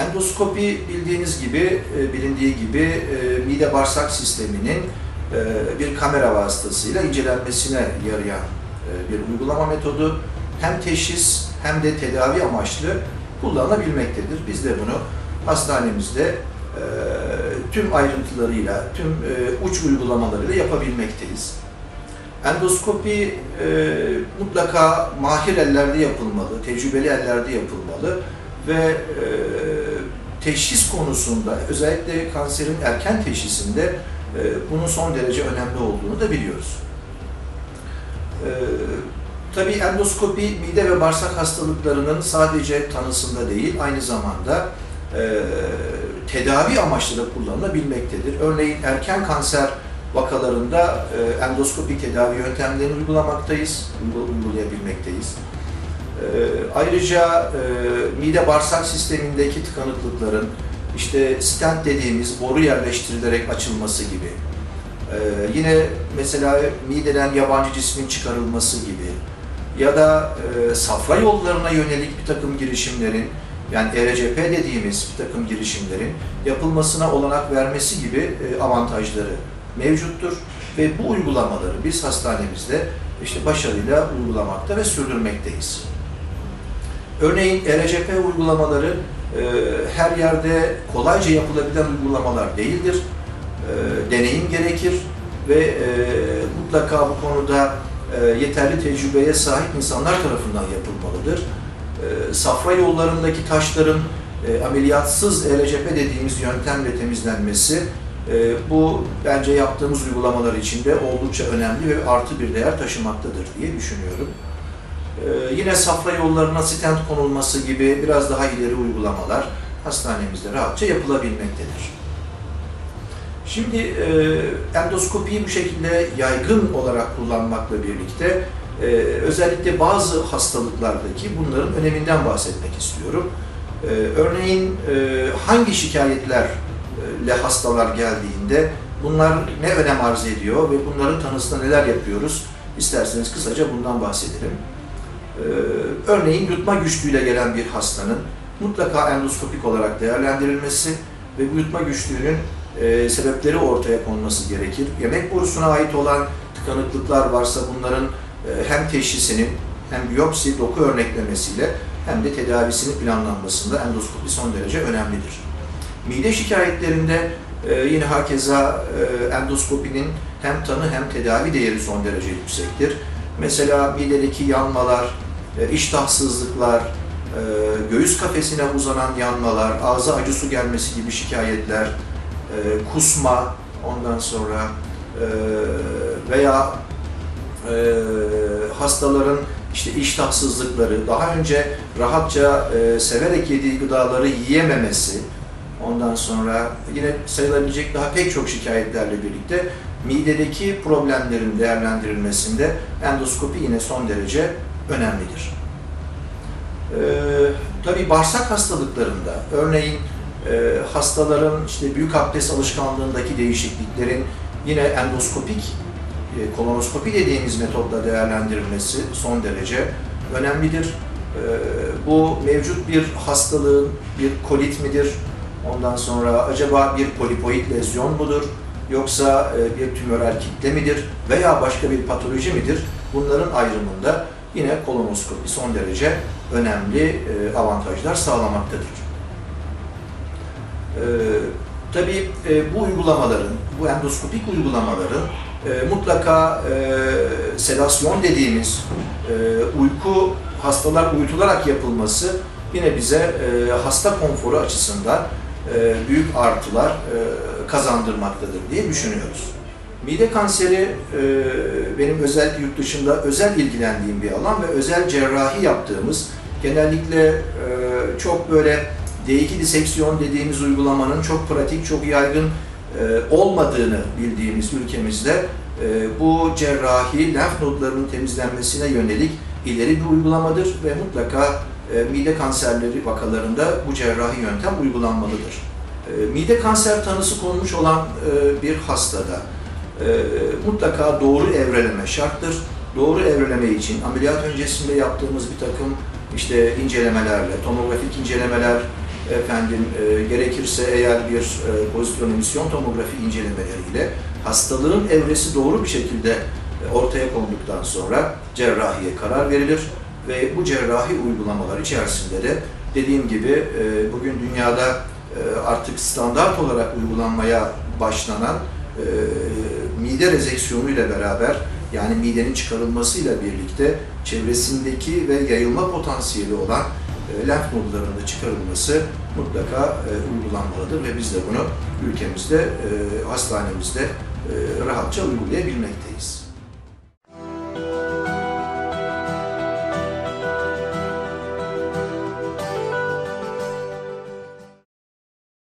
Endoskopi bildiğiniz gibi, e, bilindiği gibi e, mide bağırsak sisteminin e, bir kamera vasıtasıyla incelenmesine yarayan bir uygulama metodu. Hem teşhis hem de tedavi amaçlı kullanılabilmektedir. Biz de bunu hastanemizde tüm ayrıntılarıyla, tüm uç uygulamalarıyla yapabilmekteyiz. Endoskopi e, mutlaka mahir ellerde yapılmalı, tecrübeli ellerde yapılmalı ve e, teşhis konusunda özellikle kanserin erken teşhisinde e, bunun son derece önemli olduğunu da biliyoruz. E, tabii endoskopi mide ve bağırsak hastalıklarının sadece tanısında değil aynı zamanda e, tedavi amaçlı da kullanılabilmektedir. Örneğin erken kanser vakalarında e, endoskopi tedavi yöntemlerini uygulamaktayız, uygulayabilmekteyiz. E, ayrıca e, mide bağırsak sistemindeki tıkanıklıkların işte stent dediğimiz boru yerleştirilerek açılması gibi, e, yine mesela mideden yabancı cismin çıkarılması gibi. Ya da e, safra yollarına yönelik bir takım girişimlerin yani ERCP dediğimiz bir takım girişimlerin yapılmasına olanak vermesi gibi e, avantajları mevcuttur. Ve bu uygulamaları biz hastanemizde işte başarıyla uygulamakta ve sürdürmekteyiz. Örneğin ERCP uygulamaları e, her yerde kolayca yapılabilen uygulamalar değildir. E, deneyim gerekir ve e, mutlaka bu konuda e, yeterli tecrübeye sahip insanlar tarafından yapılmalıdır. E, safra yollarındaki taşların e, ameliyatsız ERCP dediğimiz yöntemle temizlenmesi e, bu bence yaptığımız uygulamalar içinde oldukça önemli ve artı bir değer taşımaktadır diye düşünüyorum. E, yine safra yollarına stent konulması gibi biraz daha ileri uygulamalar hastanemizde rahatça yapılabilmektedir. Şimdi e, endoskopiyi bu şekilde yaygın olarak kullanmakla birlikte e, özellikle bazı hastalıklardaki bunların öneminden bahsetmek istiyorum. E, örneğin hangi şikayetlerle hastalar geldiğinde bunlar ne önem arz ediyor ve bunların tanısında neler yapıyoruz? İsterseniz kısaca bundan bahsedelim. E, örneğin yutma güçlüğüyle gelen bir hastanın mutlaka endoskopik olarak değerlendirilmesi ve bu yutma güçlüğünün e, sebepleri ortaya konması gerekir. Yemek borusuna ait olan tıkanıklıklar varsa bunların e, hem teşhisinin hem biyopsi doku örneklemesiyle hem de tedavisinin planlanmasında endoskopi son derece önemlidir. Mide şikayetlerinde e, yine hakeza e, endoskopinin hem tanı hem tedavi değeri son derece yüksektir. Mesela midedeki yanmalar, e, iştahsızlıklar, e, göğüs kafesine uzanan yanmalar, ağza acı su gelmesi gibi şikayetler, e, kusma, ondan sonra e, veya hastaların işte iştahsızlıkları, daha önce rahatça severek yediği gıdaları yiyememesi, ondan sonra yine sayılabilecek daha pek çok şikayetlerle birlikte midedeki problemlerin değerlendirilmesinde endoskopi yine son derece önemlidir. Ee, tabii bağırsak hastalıklarında, örneğin e, hastaların işte büyük abdest alışkanlığındaki değişikliklerin yine endoskopik, e, kolonoskopi dediğimiz metodla değerlendirilmesi son derece önemlidir. E, bu mevcut bir hastalığın bir kolit midir? Ondan sonra acaba bir polipoid lezyon mudur? Yoksa e, bir tümörel kitle midir? Veya başka bir patoloji midir? Bunların ayrımında yine kolonoskopi son derece önemli e, avantajlar sağlamaktadır. E, tabii e, bu uygulamaların, bu endoskopik uygulamaların mutlaka sedasyon dediğimiz uyku, hastalar uyutularak yapılması yine bize hasta konforu açısından büyük artılar kazandırmaktadır diye düşünüyoruz. Mide kanseri e, benim özel yurt dışında özel ilgilendiğim bir alan ve özel cerrahi yaptığımız genellikle e, çok böyle D2 diseksiyon dediğimiz uygulamanın çok pratik, çok yaygın e, olmadığını bildiğimiz ülkemizde e, bu cerrahi lenf nodlarının temizlenmesine yönelik ileri bir uygulamadır ve mutlaka e, mide kanserleri vakalarında bu cerrahi yöntem uygulanmalıdır. E, mide kanser tanısı konmuş olan e, bir hastada e, mutlaka doğru evreleme şarttır. Doğru evreleme için ameliyat öncesinde yaptığımız bir takım işte incelemelerle, tomografik incelemeler, efendim e, gerekirse eğer bir e, pozitron emisyon tomografi incelemeleriyle hastalığın evresi doğru bir şekilde e, ortaya konduktan sonra cerrahiye karar verilir ve bu cerrahi uygulamalar içerisinde de dediğim gibi e, bugün dünyada e, artık standart olarak uygulanmaya başlanan e, mide rezeksiyonu ile beraber yani midenin çıkarılmasıyla birlikte çevresindeki ve yayılma potansiyeli olan e, lenf nodlarının da çıkarılması mutlaka e, uygulanmalıdır ve biz de bunu ülkemizde, e, hastanemizde rahatça uygulayabilmekteyiz.